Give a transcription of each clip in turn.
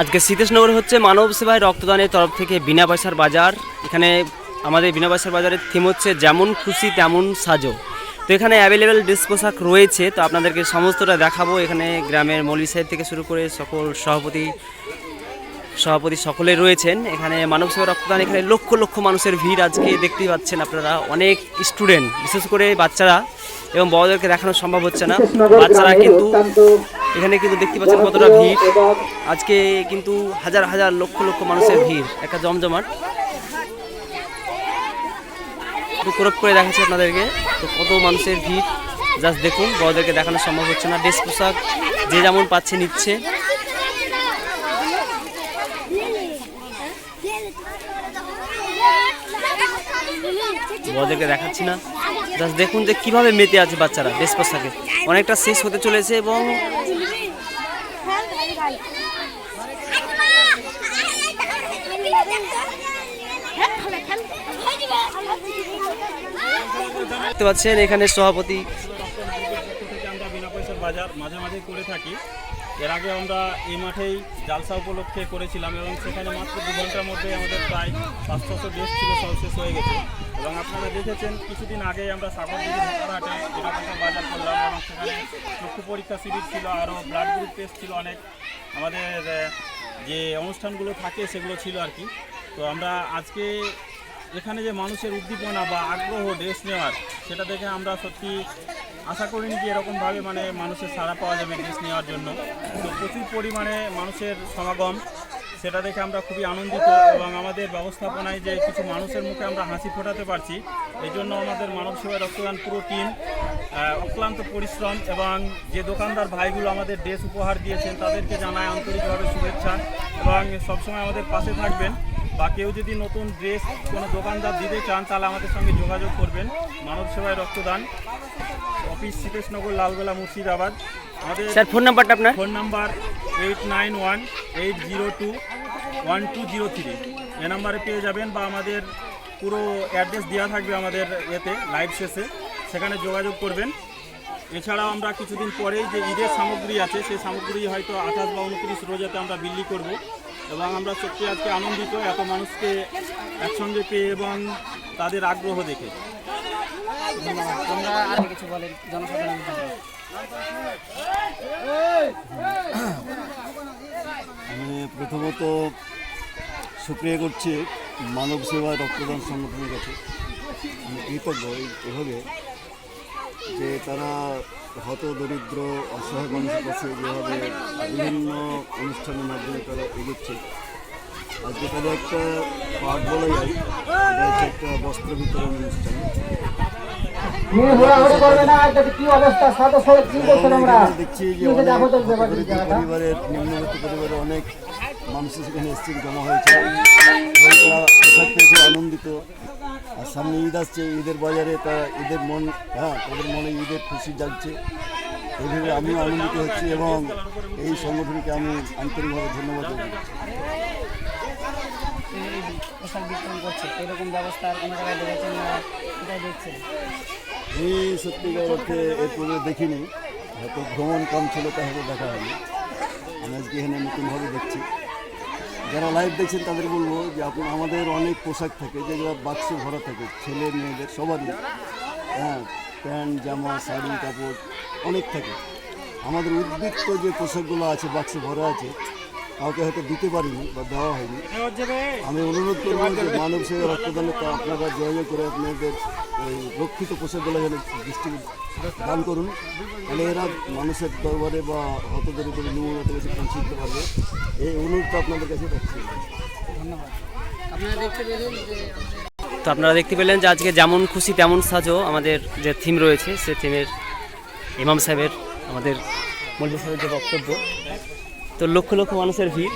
আজকে সীতেশনগর হচ্ছে মানব সেবায় রক্তদানের তরফ থেকে বিনা পয়সার বাজার। এখানে আমাদের বিনা পয়সার বাজারের থিম হচ্ছে যেমন খুশি তেমন সাজো। তো এখানে অ্যাভেলেবেল ড্রেস পোশাক রয়েছে তো আপনাদেরকে সমস্তটা দেখাবো। এখানে গ্রামের মৌলী সাহেব থেকে শুরু করে সকল সভাপতি সভাপতি সকলে রয়েছেন। এখানে মানব সেবা রক্তদান এখানে লক্ষ লক্ষ মানুষের ভিড় আজকে দেখতেই পাচ্ছেন আপনারা। অনেক স্টুডেন্ট বিশেষ করে বাচ্চারা এবং বড়দেরকে দেখানো সম্ভব হচ্ছে না। বাচ্চারা কিন্তু এখানে কিন্তু দেখতে পাচ্ছেন কতটা ভিড়। আজকে কিন্তু হাজার হাজার লক্ষ লক্ষ মানুষের ভিড় একটা জমজমাট। ক্রপ করে দেখাচ্ছি আপনাদেরকে তো কত মানুষের ভিড়। জাস্ট দেখুন বড়দেরকে দেখানো সম্ভব হচ্ছে না। ড্রেস পোশাক যে যেমন পাচ্ছে নিচ্ছে। বড়দেরকে দেখাচ্ছি না। জাস্ট দেখুন যে কীভাবে মেতে আছে বাচ্চারা ড্রেস পোশাকে। অনেকটা শেষ হতে চলেছে এবং দেখতে পাচ্ছেন, এখানে সভাপতি আমরা বিনা পয়সার বাজার মাঝে মাঝে করে থাকি। এর আগে আমরা এই মাঠেই জালসা উপলক্ষে করেছিলাম এবং সেখানে মাত্র দু ঘণ্টার মধ্যে আমাদের প্রায় পাঁচশো ড্রেস ছিল, সব শেষ হয়ে গেছে। এবং আপনারা দেখেছেন, কিছুদিন আগে আমরা সাগরদিঘি হাটে বিনা পয়সার বাজার করলাম এবং সেখানে চক্ষু পরীক্ষা শিবির ছিল, আরও ব্লাড গ্রুপ টেস্ট ছিল অনেক। আমাদের যে অনুষ্ঠানগুলো থাকে সেগুলো ছিল আর কি। তো আমরা আজকে এখানে যে মানুষের উদ্দীপনা বা আগ্রহ ড্রেস নেওয়ার, সেটা দেখে আমরা সত্যি আশা করিনি যে এরকমভাবে মানে মানুষের সাড়া পাওয়া যাবে ড্রেস নেওয়ার জন্য। তো প্রচুর পরিমাণে মানুষের সমাগম, সেটা দেখে আমরা খুবই আনন্দিত এবং আমাদের ব্যবস্থাপনায় যে কিছু মানুষের মুখে আমরা হাসি ফোটাতে পারছি এই জন্য আমাদের মানব সেবা রক্তদান পুরো টিম অক্লান্ত পরিশ্রম এবং যে দোকানদার ভাইগুলো আমাদের ড্রেস উপহার দিয়েছেন, তাদেরকে জানায় আন্তরিকভাবে শুভেচ্ছা এবং সবসময় আমাদের পাশে থাকবেন। বা কেউ যদি নতুন ড্রেস কোনো দোকানদার দিতে চান তাহলে আমাদের সঙ্গে যোগাযোগ করবেন। মানব সেবায় রক্তদান। অফিস সীতেশনগর লালগোলা মুর্শিদাবাদ। আমাদের স্যার ফোন নাম্বারটা আপনার? Phone number eight nine one eight zero two one two zero three এ নাম্বারে পেয়ে যাবেন বা আমাদের পুরো অ্যাড্রেস দেওয়া থাকবে আমাদের এতে লাইভ শেষে। সেখানে যোগাযোগ করবেন। এছাড়াও আমরা কিছুদিন পরেই যে ঈদের সামগ্রী আছে সেই সামগ্রী হয়তো আঠাশ বা উনত্রিশ রোজাতে আমরা বিক্রি করব। এবং আমরা সত্যি আজকে আনন্দিত এত মানুষকে একসঙ্গে পেয়ে এবং তাদের আগ্রহ দেখে। আর কিছু বলেন জনসাধারণ আমি প্রথমত সুক্রিয়া করছি মানব সেবা রক্তদান সংগঠনের কাছে। আমি কৃতজ্ঞ এই- এভাবে যে তারা হত দরিদ্র অসহায় মানুষের কাছে যেভাবে বিভিন্ন অনুষ্ঠানের মাধ্যমে তারা এগোচ্ছে আজকে তাদের একটা পাঠ বলা যায় একটা বস্ত্র বিতরণ অনুষ্ঠান। দেখছি যে পরিবারের নিম্নবিত্ত পরিবারের অনেক মানুষ সেখানে এসেছেন জমা হয়েছে। তারা আনন্দিত। আর সামনে ঈদ আসছে ঈদের বাজারে তারা ঈদের মন হ্যাঁ তাদের মনে ঈদের খুশি জাগছে। এইভাবে আমিও আনন্দিত হচ্ছি এবং এই সংগঠনকে আমি আন্তরিকভাবে ধন্যবাদ জানাচ্ছি পোশাক বিতরণ করছে এরকম ব্যবস্থা আর কোনো জায়গায় দেখেছেন না? কোথায় দেখছেন? আমি সত্যিকার অর্থে এর পূর্বে দেখিনি হয়তো ভ্রমণ কম ছিল তা হয়তো দেখা হয়নি। আমি আজকে এখানে নতুনভাবে দেখছি। যারা লাইভ দেখছেন তাদের বলব যে আপনার আমাদের অনেক পোশাক থাকে, যেগুলো বাক্সে ভরা থাকে, ছেলে মেয়েদের সবারই। হ্যাঁ প্যান্ট, জামা, শাড়ি, কাপড় অনেক থাকে। আমাদের উদ্বৃত্ত যে পোশাকগুলো আছে, বাক্সে ভরা আছে কাউকে হয়তো দিতে পারিনি বা দেওয়া হয়নি। আমি অনুরোধ করব যে সেবা রক্তদানে আপনারা যোগাযোগ করে আপনাদের রক্ষিত পোশাকগুলো যেন দৃষ্টি দান করুন। তাহলে এরা মানুষের দরবারে বা হতদরিদ্র নিম্নতার কাছে পৌঁছে দিতে পারবে। এই অনুরোধটা আপনাদের কাছে রাখছি। ধন্যবাদ তো আপনারা দেখতে পেলেন যে আজকে যেমন খুশি তেমন সাজো আমাদের যে থিম রয়েছে, সে থিমের ইমাম সাহেবের আমাদের মল্লিক সাহেবের যে বক্তব্য। তো লক্ষ লক্ষ মানুষের ভিড়।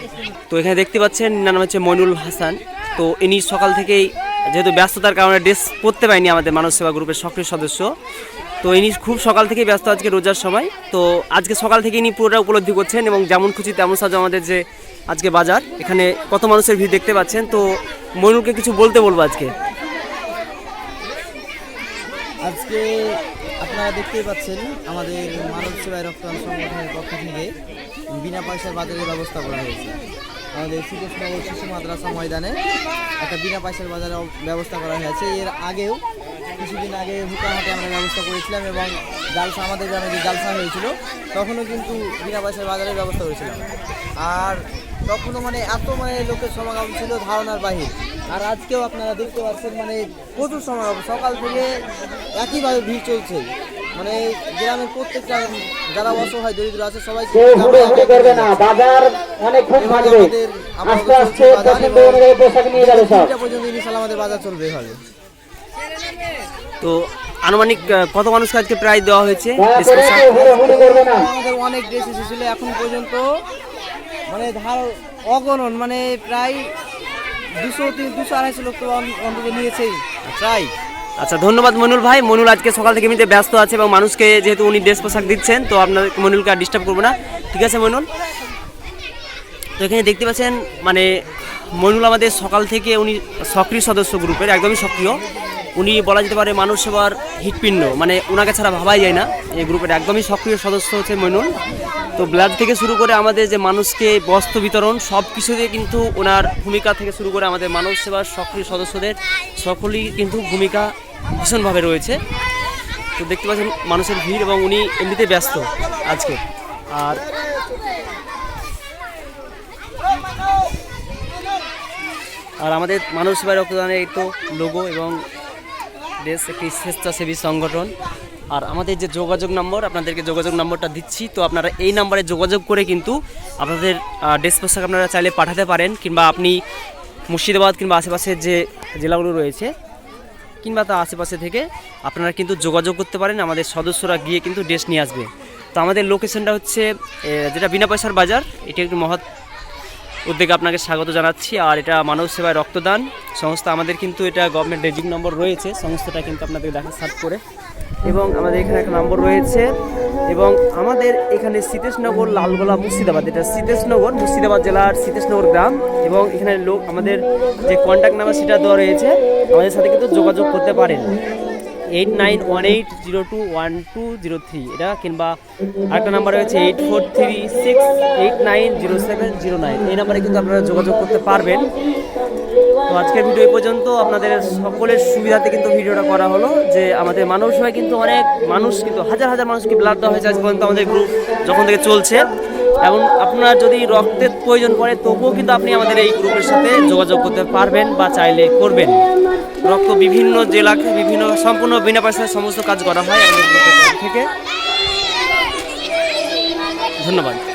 তো এখানে দেখতে পাচ্ছেন নাম হচ্ছে মইনুল হাসান। তো ইনি সকাল থেকেই যেহেতু ব্যস্ততার কারণে ড্রেস পরতে পারেনি আমাদের মানব সেবা গ্রুপের সক্রিয় সদস্য, তো ইনি খুব সকাল থেকেই ব্যস্ত আজকে রোজার সময়। তো আজকে সকাল থেকে ইনি পুরোটা উপলব্ধি করছেন এবং যেমন খুশি তেমন সাজো আমাদের যে আজকে বাজার। এখানে কত মানুষের ভিড় দেখতে পাচ্ছেন। তো মইনুলকে কিছু বলতে বলব আজকে। আজকে আপনার দেখতেই পাচ্ছেন, আমাদের মানব সেবায় রক্তদান সংগঠনের পক্ষ থেকে বিনা পয়সার বাজারের ব্যবস্থা করা হয়েছে। আমাদের শ্রীকৃষ্ণনগর শিশু মাদ্রাসা ময়দানে একটা বিনা পয়সার বাজারের ব্যবস্থা করা হয়েছে। এর আগেও, কিছুদিন আগে হুকাহাটে আমরা ব্যবস্থা করেছিলাম এবং জালসা, আমাদের গ্রামে যে জালসা হয়েছিল, তখনও কিন্তু বিনা পয়সার বাজারের ব্যবস্থা করেছিলাম। আর তখনও মানে এত মানে লোকের সমাগম ছিল, ধারণার বাহির। আর আজকেও আপনারা দেখতে পাচ্ছেন মানে প্রচুর সমাগম সকাল থেকে একইভাবে ভিড় চলছে। মানে গ্রামের প্রত্যেকটা যারা অসহায় দরিদ্র আছে সবাই করবে না। বাজার অনেক খুব থাকবে আস্তে আস্তে পোশাক নিয়ে যাবে সব। পর্যন্ত ইনশাল্লাহ আমাদের বাজার চলবে এভাবে। তো আনুমানিক কত মানুষকে আজকে প্রায় দেওয়া হয়েছে? আমাদের অনেক ড্রেস এসেছিল এখন পর্যন্ত মানে ধার অগণন মানে প্রায় দুশো দুশো আড়াইশো লোক তো অন্তত নিয়েছেই। প্রায় আচ্ছা ধন্যবাদ মনুল ভাই। মনুল আজকে সকাল থেকে এমনিতে ব্যস্ত আছে এবং মানুষকে যেহেতু উনি ড্রেস পোশাক দিচ্ছেন, তো আপনার মনুলকে আর ডিস্টার্ব করব না। ঠিক আছে, মনুল? তো এখানে দেখতে পাচ্ছেন মানে মনুল আমাদের সকাল থেকে উনি সক্রিয় সদস্য গ্রুপের, একদমই সক্রিয়। উনি বলা যেতে পারে মানুষ সেবার হৃৎপিণ্ড মানে ওনাকে ছাড়া ভাবাই যায় না। এই গ্রুপের একদমই সক্রিয় সদস্য হচ্ছে মইনুল। তো ব্লাড থেকে শুরু করে আমাদের যে মানুষকে বস্ত্র বিতরণ, সব কিছুতে কিন্তু ওনার ভূমিকা থেকে শুরু করে আমাদের মানব সেবার সক্রিয় সদস্যদের সকলেই কিন্তু ভূমিকা ভীষণভাবে রয়েছে। তো দেখতে পাচ্ছেন মানুষের ভিড় এবং উনি এমনিতে ব্যস্ত আজকে। আর আর আমাদের মানব সেবায় রক্তদানের এই তো লোগো এবং দেশ একটি স্বেচ্ছাসেবী সংগঠন। আর আমাদের যে যোগাযোগ নম্বর, আপনাদেরকে যোগাযোগ নম্বরটা দিচ্ছি। তো আপনারা এই নাম্বারে যোগাযোগ করে কিন্তু আপনাদের ড্রেস পোশাক আপনারা চাইলে পাঠাতে পারেন, কিংবা আপনি মুর্শিদাবাদ কিংবা আশেপাশের যে জেলাগুলো রয়েছে, কিংবা তার আশেপাশে থেকে আপনারা কিন্তু যোগাযোগ করতে পারেন। আমাদের সদস্যরা গিয়ে কিন্তু ড্রেস নিয়ে আসবে। তো আমাদের লোকেশনটা হচ্ছে যেটা বিনা পয়সার বাজার, এটি একটি মহৎ উদ্যোগে আপনাকে স্বাগত জানাচ্ছি। আর এটা মানব সেবায় রক্তদান। সংস্থা আমাদের কিন্তু এটা গভর্নমেন্ট রেজিং নম্বর রয়েছে। সংস্থাটা কিন্তু আপনাদের দেখা সার্চ করে। এবং আমাদের এখানে একটা নম্বর রয়েছে। এবং আমাদের এখানে সীতেশনগর লালগোলা, মুর্শিদাবাদ। এটা সীতেশনগর মুর্শিদাবাদ জেলার সীতেশনগর গ্রাম। এবং এখানে লোক, আমাদের যে কন্ট্যাক্ট নাম্বার সেটা দেওয়া রয়েছে। আমাদের সাথে কিন্তু যোগাযোগ করতে পারেন। Eight nine one eight zero two one two zero three এটা কিংবা আরেকটা নাম্বার রয়েছে eight four three six eight nine zero seven zero nine এই নাম্বারে কিন্তু আপনারা যোগাযোগ করতে পারবেন। তো আজকের ভিডিও এই পর্যন্ত। আপনাদের সকলের সুবিধাতে কিন্তু ভিডিওটা করা হলো যে আমাদের মানব সেবায় কিন্তু অনেক মানুষ, কিন্তু হাজার হাজার মানুষকে ব্লাড দেওয়া হয়েছে আজ পর্যন্ত আমাদের গ্রুপ যখন থেকে চলছে। এবং আপনার যদি রক্তের প্রয়োজন পড়ে, তবুও কিন্তু আপনি আমাদের এই গ্রুপের সাথে যোগাযোগ করতে পারবেন বা চাইলে করবেন। রক্ত বিভিন্ন জেলাকে বিভিন্ন সম্পূর্ণ বিনা পয়সায় সমস্ত কাজ করা হয় আমাদের থেকে। ধন্যবাদ।